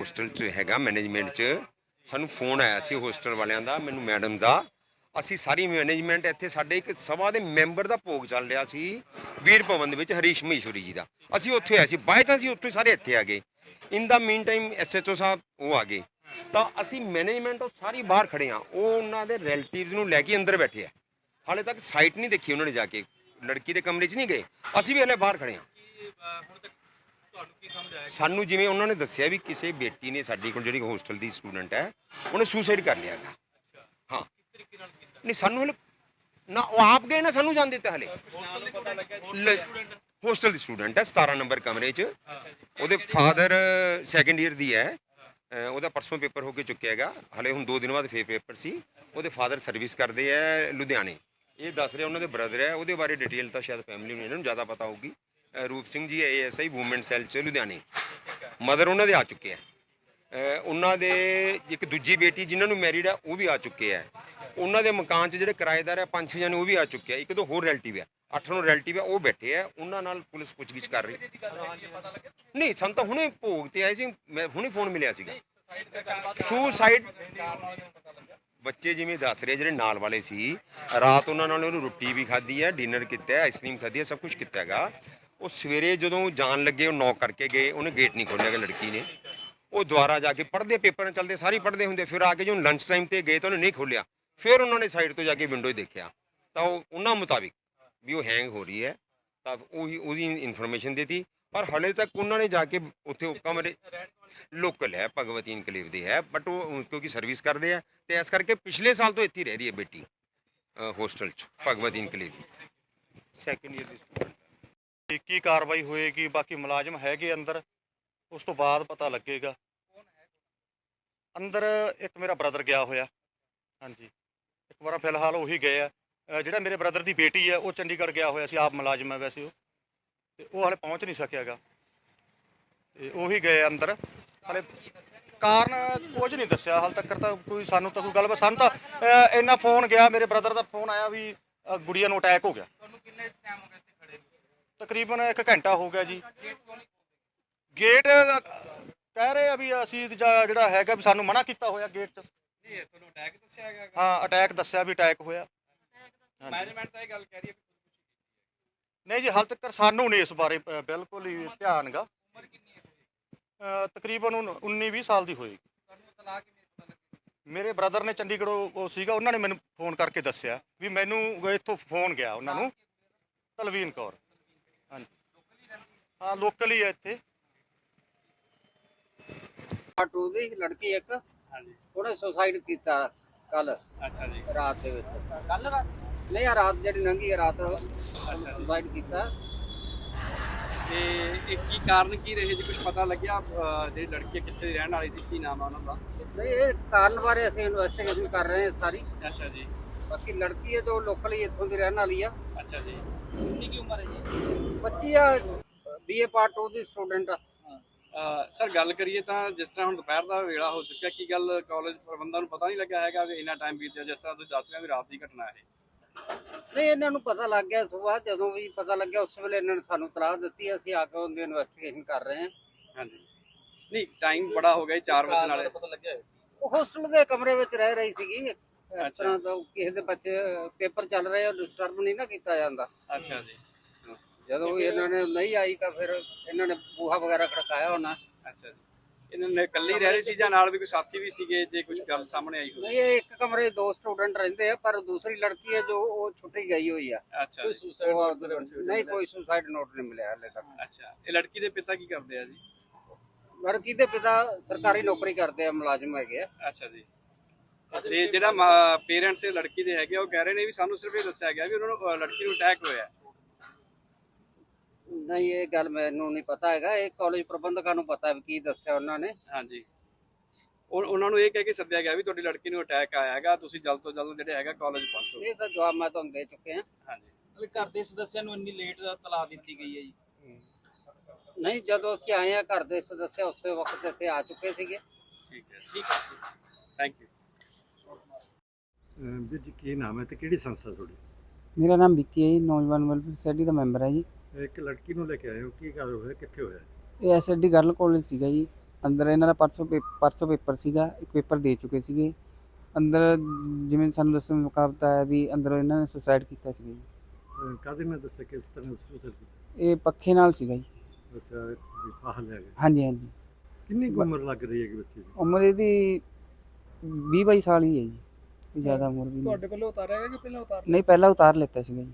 Hostel 'ਚ ਹੈਗਾ management 'ਚ। ਸਾਨੂੰ ਫੋਨ ਆਇਆ ਸੀ ਹੋਸਟਲ ਵਾਲਿਆਂ ਦਾ, ਮੈਨੂੰ ਮੈਡਮ ਦਾ। ਅਸੀਂ ਸਾਰੀ ਮੈਨੇਜਮੈਂਟ ਇੱਥੇ ਸਾਡੇ ਇੱਕ ਸਭਾ ਦੇ ਮੈਂਬਰ ਦਾ ਭੋਗ ਚੱਲ ਰਿਹਾ ਸੀ, ਵੀਰ ਭਵਨ ਦੇ ਵਿੱਚ ਹਰੀਸ਼ ਮਹੇਸ਼ਵਰੀ ਜੀ ਦਾ। ਅਸੀਂ ਉੱਥੇ ਆਏ ਸੀ ਬਾਈ ਤਾਂ ਅਸੀਂ ਉੱਥੇ ਸਾਰੇ ਇੱਥੇ ਆ ਗਏ। ਇਨ ਦਾ ਮੀਨ ਟਾਈਮ ਐਸਐਚਓ ਸਾਹਿਬ ਉਹ ਆ ਗਏ। ਤਾਂ ਅਸੀਂ ਮੈਨੇਜਮੈਂਟ ਉਹ ਸਾਰੀ ਬਾਹਰ ਖੜੇ ਆ ਉਹ ਉਹਨਾਂ ਦੇ ਰਿਲੇਟਿਵਸ ਨੂੰ ਲੈ ਕੇ ਅੰਦਰ ਬੈਠੇ ਆ। ਹਾਲੇ ਤੱਕ ਸਾਈਟ ਨਹੀਂ ਦੇਖੀ ਉਹਨਾਂ ਨੇ ਜਾ ਕੇ। ਲੜਕੀ ਦੇ ਕਮਰੇ 'ਚ ਨਹੀਂ ਗਏ। ਅਸੀਂ ਵੀ ਹਲੇ ਬਾਹਰ ਖੜੇ ਆ ਸਾਨੂੰ ਜਿਵੇਂ ਉਹਨਾਂ ਨੇ ਦੱਸਿਆ ਵੀ ਕਿਸੇ ਬੇਟੀ ਨੇ ਸਾਡੀ ਕੋਲ ਜਿਹੜੀ ਹੋਸਟਲ ਦੀ ਸਟੂਡੈਂਟ ਹੈ ਉਹਨੇ ਸੁਸਾਈਡ ਕਰ ਲਿਆ ਹੈਗਾ। ਹਾਂ। ਨਹੀਂ ਸਾਨੂੰ ਹਲੇ ਨਾ ਉਹ ਆਪ ਗਏ ਨਾ ਸਾਨੂੰ ਜਾਣ ਦਿੱਤਾ ਹਲੇ। ਹੋਸਟਲ ਦੀ ਸਟੂਡੈਂਟ ਹੈ? 17 ਨੰਬਰ ਕਮਰੇ 'ਚ। ਉਹਦੇ ਫਾਦਰ ਸੈਕੰਡ ਇਅਰ ਦੀ ਹੈ। ਉਹਦਾ ਪਰਸੋਂ ਪੇਪਰ ਹੋ ਕੇ ਚੁੱਕਿਆ ਹੈਗਾ। ਹਲੇ ਹੁਣ 2 ਦਿਨ ਬਾਅਦ ਫੇਰ ਪੇਪਰ ਸੀ। ਉਹਦੇ ਫਾਦਰ ਸਰਵਿਸ ਕਰਦੇ ਆ ਲੁਧਿਆਣੇ। ਇਹ ਦੱਸ ਰਿਹਾ ਉਹਨਾਂ ਦੇ ਬ੍ਰਦਰ ਹੈ। ਉਹਦੇ ਬਾਰੇ ਡਿਟੇਲ ਤਾਂ ਸ਼ਾਇਦ ਫੈਮਿਲੀ ਨੂੰ ਇਹਨਾਂ ਨੂੰ ਜ਼ਿਆਦਾ ਪਤਾ ਹੋਊਗੀ। ਰੂਪ Singh ji ASI woman cell ਚ ਲੁਧਿਆਣੇ। ਮਦਰ ਉਹਨਾਂ ਦੇ ਆ ਚੁੱਕੇ ਆ। ਉਹਨਾਂ ਦੇ ਇੱਕ ਦੂਜੀ ਬੇਟੀ ਜਿਨ੍ਹਾਂ ਨੂੰ ਮੈਰਿਡ ਆ, ਉਹ ਵੀ ਆ ਚੁੱਕੇ ਆ। ਉਹਨਾਂ ਦੇ ਮਕਾਨ 'ਚ ਜਿਹੜੇ ਕਿਰਾਏਦਾਰ ਆ, ਪੰਜ ਛੇ ਜਣੇ, ਉਹ ਵੀ ਆ ਚੁੱਕੇ ਆ। ਇੱਕ ਦੋ ਹੋਰ ਰਿਲੇਟਿਵ ਆ। ਅੱਠ ਨੂੰ ਰਿਲੇਟਿਵ ਆ, ਉਹ ਬੈਠੇ ਆ। ਉਹਨਾਂ ਨਾਲ ਪੁਲਿਸ ਪੁੱਛਗਿੱਛ ਕਰ ਰਹੀ। ਨਹੀਂ, ਸਾਨੂੰ ਤਾਂ ਹੁਣੇ ਭੋਗ ਤੇ ਆਏ ਸੀ। ਮੈਂ ਹੁਣੇ ਫੋਨ ਮਿਲਿਆ ਸੀਗਾ। ਸੁਸਾਈਡ ਬੱਚੇ ਜਿਵੇਂ ਦੱਸ ਰਹੇ ਜਿਹੜੇ ਨਾਲ ਵਾਲੇ ਸੀ, ਰਾਤ ਉਹਨਾਂ ਨਾਲ ਉਹਨੂੰ ਰੋਟੀ ਵੀ ਖਾਧੀ ਹੈ ਡਿਨਰ ਕੀਤਾ ਆਈਸਕ੍ਰੀਮ ਖਾਧੀ ਹੈ ਸਭ ਕੁਝ ਕੀਤਾ ਹੈਗਾ। ਉਹ ਸਵੇਰੇ ਜਦੋਂ ਜਾਣ ਲੱਗੇ, ਉਹ ਨੌਕ ਕਰਕੇ ਗਏ, ਉਹਨੇ ਗੇਟ ਨਹੀਂ ਖੋਲ੍ਹਿਆ ਗਿਆ ਲੜਕੀ ਨੇ। ਉਹ ਦੁਬਾਰਾ ਜਾ ਕੇ ਪੜ੍ਹਦੇ ਪੇਪਰਾਂ ਚੱਲਦੇ, ਸਾਰੇ ਪੜ੍ਹਦੇ ਹੁੰਦੇ। ਫਿਰ ਆ ਕੇ ਜਦੋਂ ਲੰਚ ਟਾਈਮ ਤੇ ਗਏ ਤਾਂ ਉਹਨੇ ਨਹੀਂ ਖੋਲ੍ਹਿਆ। ਫਿਰ ਉਹਨਾਂ ਨੇ ਸਾਈਡ ਤੋਂ ਜਾ ਕੇ ਵਿੰਡੋ ਦੇਖਿਆ। ਤਾਂ ਉਹ ਉਹਨਾਂ ਮੁਤਾਬਿਕ ਵੀ ਉਹ ਹੈਂਗ ਹੋ ਰਹੀ ਹੈ। ਤਾਂ ਉਹੀ, ਉਹਦੀ ਇਨਫੋਰਮੇਸ਼ਨ ਦਿੱਤੀ। ਪਰ ਹਲੇ ਤੱਕ ਉਹਨਾਂ ਨੇ ਜਾ ਕੇ ਉੱਥੇ ਉਹ ਕਮਰੇ ਲੋਕਲ ਹੈ, ਭਗਵਤੀ ਇਨਕਲੇਵ ਦੇ ਹੈ। ਬਟ ਉਹ ਕਿਉਂਕਿ ਸਰਵਿਸ ਕਰਦੇ ਆ, ਤੇ ਇਸ ਕਰਕੇ ਪਿਛਲੇ ਸਾਲ ਤੋਂ ਇੱਥੇ ਰਹਿ ਰਹੀ ਹੈ ਬੇਟੀ ਹੋਸਟਲ 'ਚ, ਭਗਵਤੀ ਇਨਕਲੇਵ ਸੈਕੰਡ ਇਅਰ ਦੀ student ਹੈ। ਕੀ- ਕਾਰਵਾਈ ਹੋਏਗੀ ਬਾਕੀ ਮੁਲਾਜ਼ਮ ਹੈਗੇ ਅੰਦਰ ਉਸ ਤੋਂ ਬਾਅਦ ਪਤਾ ਲੱਗੇਗਾ। ਅੰਦਰ ਇੱਕ ਮੇਰਾ ਬ੍ਰਦਰ ਗਿਆ ਹੋਇਆ। ਹਾਂਜੀ। ਇੱਕ ਵਾਰ ਫਿਲਹਾਲ ਉਹੀ ਗਏ ਆ। ਅਹ ਜਿਹੜਾ ਮੇਰੇ ਬ੍ਰਦਰ ਦੀ ਬੇਟੀ ਹੈ ਉਹ ਚੰਡੀਗੜ੍ਹ ਗਿਆ ਹੋਇਆ ਸੀ ਆਪ ਮੁਲਾਜ਼ਮ ਹੈ ਵੈਸੇ ਉਹ। ਤੇ ਉਹ ਹਾਲੇ ਪਹੁੰਚ ਨਹੀਂ ਸਕਿਆਗਾ ਤੇ ਉਹੀ ਗਏ ਅੰਦਰ। ਹਾਲੇ ਕਾਰਨ ਕੁਝ ਨਹੀਂ ਦੱਸਿਆ ਹਾਲ ਤੱਕ ਤਾਂ ਕੋਈ ਸਾਨੂੰ ਤਾਂ ਕੋਈ ਗੱਲ ਸਾਨੂੰ ਤਾਂ ਅਹ, ਇੰਨਾ ਫੋਨ ਗਿਆ ਮੇਰੇ ਬ੍ਰਦਰ ਦਾ ਫੋਨ ਆਇਆ ਵੀ ਅਹ, ਗੁੜੀਆ ਨੂੰ ਅਟੈਕ ਹੋ ਗਿਆ। ਤੁਹਾਨੂੰ ਕਿੰਨੇ ਟਾਈਮ ਹੋ ਗਿਆ ਤਕਰੀਬਨ 1 ਘੰਟਾ ਹੋ ਗਿਆ ਜੀ। ਗੇਟ ਕਹਿ ਰਹੇ ਆ ਵੀ ਅਸੀਂ ਜਾ- ਜਿਹੜਾ ਹੈਗਾ ਵੀ ਸਾਨੂੰ ਮਨਾ ਕੀਤਾ ਹੋਇਆ ਗੇਟ 'ਚ। ਨਹੀਂ ਤੁਹਾਨੂੰ ਅਟੈਕ ਦੱਸਿਆ ਗਿਆ ਹਾਂ ਅਟੈਕ ਦੱਸਿਆ ਵੀ ਅਟੈਕ ਹੋਇਆ। ਹਾਂਜੀ। ਮੈਨੇਜਮੈਂਟ ਤਾਂ ਇਹ ਗੱਲ ਕਹਿ ਰਹੀ ਹੈ ਕਿ ਖੁਦਕੁਸ਼ੀ ਨਹੀਂ ਜੀ ਹਾਲ ਤੱਕ ਸਾਨੂੰ ਨਹੀਂ ਇਸ ਬਾਰੇ ਬਿਲਕੁਲ ਹੀ ਧਿਆਨ ਗਾ। ਉਮਰ ਕਿੰਨੀ ਹੈ ਤਕਰੀਬਨ 19 20 ਸਾਲ ਦੀ ਹੋਏਗੀ। ਤੁਹਾਨੂੰ ਤਲਾਕ ਮੇਰੇ ਬ੍ਰਦਰ ਨੇ ਚੰਡੀਗੜ੍ਹੋਂ ਉਹ ਸੀਗਾ ਉਹਨਾਂ ਨੇ ਮੈਨੂੰ ਫੋਨ ਕਰਕੇ ਦੱਸਿਆ ਵੀ ਮੈਨੂੰ ਇੱਥੋਂ ਫੋਨ ਗਿਆ ਉਹਨਾਂ ਨੂੰ। ਤਲਵੀਨ ਕੌਰ। ਹਾਂਜੀ। ਹਾਂ ਲੋਕਲ ਹੀ ਹੈ ਇੱਥੇ। ਟੂ ਦੀ ਲੜਕੀ ਇੱਕ। ਹਾਂਜੀ। ਉਹਨੇ ਸੁਸਾਈਡ ਕੀਤਾ ਕੱਲ ਅੱਛਾ ਜੀ। ਰਾਤ ਦੇ ਵਿੱਚ। ਕੱਲ ਰਾਤ? ਨਹੀਂ ਆ ਰਾਤ ਜਿਹੜੀ ਲੰਘੀ ਹੈ ਰਾਤ ਅੱਛਾ ਜੀ। ਸੁਸਾਈਡ ਕੀਤਾ। ਤੇ ਇਹ ਕੀ ਕਾਰਨ ਕੀ ਰਹੇ? ਜੀ ਕੁਝ ਪਤਾ ਲੱਗਿਆ ਅਹ, ਜਿਹੜੀ ਲੜਕੀ ਹੈ, ਕਿੱਥੇ ਦੀ ਰਹਿਣ ਵਾਲੀ ਸੀ ਕੀ ਨਾਮ ਆ ਉਹਨਾਂ ਦਾ? ਨਹੀਂ ਇਹ ਕਾਰਨ ਬਾਰੇ ਅਸੀਂ ਇਨਵੈਸਟੀਗੇਸ਼ਨ ਕਰ ਰਹੇ ਹਾਂ ਸਾਰੀ। ਅੱਛਾ ਜੀ। ਬਾਕੀ ਲੜਕੀ ਹੈ ਜੋ ਲੋਕਲ ਹੀ ਇੱਥੋਂ ਦੀ ਰਹਿਣ ਵਾਲੀ ਆ। ਅੱਛਾ ਜੀ। ਕਿੰਨੀ ਕੀ ਉਮਰ ਹੈ ਜੀ? ਬੱਚੀ ਆ ਬੀਏ ਪਾਰਟ 2 ਦੀ ਸਟੂਡੈਂਟ ਆ। ਅਹ, ਸਰ ਗੱਲ ਕਰੀਏ ਤਾਂ ਜਿਸ ਤਰ੍ਹਾਂ ਹੁਣ ਦੁਪਹਿਰ ਦਾ ਵੇਲਾ ਹੋ ਚੁੱਕਿਆ ਕੀ ਗੱਲ ਕਾਲਜ ਪ੍ਰਬੰਧਾਂ ਨੂੰ ਪਤਾ ਨਹੀਂ ਲੱਗਿਆ ਹੈਗਾ ਵੀ ਇੰਨਾ ਟਾਈਮ ਬੀਤਿਆ ਜਿਸ ਤਰ੍ਹਾਂ ਤੁਸੀਂ ਦੱਸ ਰਹੇ ਹੋ ਵੀ ਰਾਤ ਦੀ ਘਟਨਾ ਹੈ ਨਹੀਂ ਇਹਨਾਂ ਨੂੰ ਪਤਾ ਲੱਗ ਗਿਆ ਸਵੇਰ ਜਦੋਂ ਵੀ ਪਤਾ ਲੱਗਿਆ ਉਸ ਵੇਲੇ ਇਹਨਾਂ ਨੇ ਸਾਨੂੰ ਤਲਾਹ ਦਿੱਤੀ ਅਸੀਂ ਆ ਕੇ ਉਹਦੀ ਇਨਵੈਸਟੀਗੇਸ਼ਨ ਕਰ ਰਹੇ ਹਾਂ। ਹਾਂਜੀ। ਨਹੀਂ ਟਾਈਮ ਬੜਾ ਹੋ ਗਿਆ ਜੀ 4 ਵਜੇ ਨਾਲੇ। ਪਤਾ ਲੱਗਿਆ ਉਹ ਹੋਸਟਲ ਦੇ ਕਮਰੇ ਵਿੱਚ ਰਹਿ ਰਹੀ ਸੀਗੀ। ਇਸ ਅੱਛਾ। ਤਰ੍ਹਾਂ ਦਾ ਕਿਸੇ ਦੇ ਬੱਚੇ ਪੇਪਰ ਚੱਲ ਰਹੇ ਆ ਡਿਸਟਰਬ ਨਹੀਂ ਨਾ ਕੀਤਾ ਜਾਂਦਾ। ਅੱਛਾ ਜੀ। ਜਦੋਂ ਇਹਨਾਂ ਨੇ ਨਹੀਂ ਆਈ ਤਾਂ ਫਿਰ ਇਹਨਾਂ ਨੇ ਬੂਹਾ ਵਗੈਰਾ ਖੜਕਾਇਆ ਹੋਣਾ। ਅੱਛਾ ਜੀ। ਇਹਨਾਂ ਨੇ ਇਕੱਲੇ ਰਹਿ ਰਹੇ ਸੀ ਜਾਂ ਨਾਲ ਵੀ ਕੋਈ ਸਾਥੀ ਵੀ ਸੀਗੇ ਜੇ ਕੁਝ ਗੱਲ ਸਾਹਮਣੇ ਆਈ ਹੋਵੇ? ਨਹੀਂ ਇਹ ਇੱਕ ਕਮਰੇ 'ਚ ਦੋ ਸਟੂਡੈਂਟ ਰਹਿੰਦੇ ਆ ਪਰ ਦੂਸਰੀ ਲੜਕੀ ਹੈ ਜੋ ਉਹ ਛੁੱਟੀ ਗਈ ਹੋਈ ਆ। ਅੱਛਾ ਜੀ, ਉਹ- ਨਹੀਂ ਕੋਈ ਸੁਸਾਈਡ ਨੋਟ ਨਹੀਂ ਮਿਲਿਆ ਹਲੇ ਤੱਕ। ਅੱਛਾ। ਇਹ ਲੜਕੀ ਦੇ ਪਿਤਾ ਕੀ ਕਰਦੇ ਆ ਜੀ? ਲੜਕੀ ਦੇ ਪਿਤਾ ਸਰਕਾਰੀ ਨੌਕਰੀ ਕਰਦੇ ਆ ਮੁਲਾਜ਼ਮ ਹੈਗੇ ਆ। ਅੱਛਾ ਜੀ। ਤੇ ਜਿਹੜਾ ਪੇਰੈਂਟਸ ਇਹ ਲੜਕੀ ਦੇ ਹੈਗੇ ਉਹ ਕਹਿ ਰਹੇ ਨੇ ਵੀ ਸਾਨੂੰ ਸਿਰਫ ਇਹ ਦੱਸਿਆ ਗਿਆ ਵੀ ਉਹਨਾਂ ਨੂੰ ਲੜਕੀ ਨੂੰ ਅਟੈਕ ਹੋਇਆ ਨਹੀਂ ਇਹ ਗੱਲ ਮੈਨੂੰ ਨਹੀਂ ਪਤਾ ਹੈਗਾ। ਇਹ ਕਾਲਜ ਪ੍ਰਬੰਧਕਾਂ ਨੂੰ ਪਤਾ ਵੀ ਕੀ ਦੱਸਿਆ ਉਹਨਾਂ ਨੇ। ਹਾਂਜੀ। ਉਹ ਉਹਨਾਂ ਨੂੰ ਇਹ ਕਹਿ ਕੇ ਸੱਦਿਆ ਗਿਆ ਵੀ ਤੁਹਾਡੀ ਲੜਕੀ ਨੂੰ ਅਟੈਕ ਆਇਆ ਹੈਗਾ ਤੁਸੀਂ ਜਲਦ ਤੋਂ ਜਲਦ ਜਿਹੜੇ ਹੈਗਾ ਕਾਲਜ ਪਹੁੰਚੋ। ਇਹ ਤਾਂ ਜਵਾਬ ਮੈਂ ਤੁਹਾਨੂੰ ਦੇ ਚੁੱਕੇ ਹਾਂ। ਹਾਂਜੀ। ਘਰ ਦੇ ਸਦੱਸਿਆਂ ਨੂੰ ਇੰਨੀ ਲੇਟ ਦਾ ਤਲਾ ਦਿੱਤੀ ਗਈ ਹੈ ਜੀ। ਨਹੀਂ ਜਦੋਂ ਅਸੀਂ ਆਏ ਆ ਘਰ ਦੇ ਸਦੱਸਿਆ ਉਸੇ ਵਕਤ ਇੱਥੇ ਆ ਚੁੱਕੇ ਸੀਗੇ। ਠੀਕ ਹੈ। ਠੀਕ ਹੈ। ਥੈਂਕ ਯੂ ਵੀਰ ਜੀ ਕੀ ਨਾਮ ਹੈ ਤੇ ਕਿਹੜੀ ਸੰਸਥਾ ਤੁਹਾਡੀ? ਮੇਰਾ ਨਾਮ ਵਿੱਕੀ ਹੈ ਜੀ ਨੌਜਵਾਨ ਵੈਲਫੇਅਰ ਸੋਸਾਇਟੀ ਦਾ ਮੈਂਬਰ ਹੈ ਜੀ। ਇੱਕ ਲੜਕੀ ਨੂੰ ਲੈ ਕੇ ਆਏ ਹੋ ਕੀ ਗੱਲ ਹੋਇਆ ਕਿੱਥੇ ਹੋਇਆ? ਇਹ ਐਸਐਡੀ ਗਰਲ ਕਾਲਜ ਸੀਗਾ ਜੀ। ਅੰਦਰ ਇਹਨਾਂ ਦਾ ਪਰਸੋਂ ਪੇ- ਪਰਸੋਂ ਪੇਪਰ ਸੀਗਾ ਇੱਕ ਪੇਪਰ ਦੇ ਚੁੱਕੇ ਸੀਗੇ। ਅੰਦਰ ਜਿਵੇਂ ਸਾਨੂੰ ਦੱਸਣ ਮੁਕਾਬਤਾ ਹੈ ਵੀ ਅੰਦਰ ਇਹਨਾਂ ਨੇ ਸੁਸਾਈਡ ਕੀਤਾ ਸੀਗਾ ਜੀ। ਅਹ ਕਾਹਦੇ ਨਾਲ ਦੱਸਿਆ ਕਿਸ ਤਰ੍ਹਾਂ ਸੁਸਾਈਡ ਕੀਤਾ? ਇਹ ਪੱਖੇ ਨਾਲ ਸੀਗਾ ਜੀ। ਅੱਛਾ ਵੀ ਫਾਹ ਲੈ ਗਏ। ਹਾਂਜੀ ਹਾਂਜੀ। ਕਿੰਨੀ ਕੁ ਉਮਰ ਲੱਗ ਰਹੀ ਹੈ ਕਿ ਬੱਚੇ ਦੀ? ਉਮਰ ਇਹਦੀ 20 22 ਸਾਲ ਹੀ ਹੈ ਜੀ। ਜ਼ਿਆਦਾ ਨਹੀਂ। ਤੁਹਾਡੇ ਵੱਲੋਂ ਉਤਾਰਿਆ ਗਿਆ ਕਿ ਪਹਿਲਾਂ ਉਤਾਰ ਨਹੀਂ ਪਹਿਲਾਂ ਉਤਾਰ ਲਿੱਤਾ ਸੀਗਾ ਜੀ।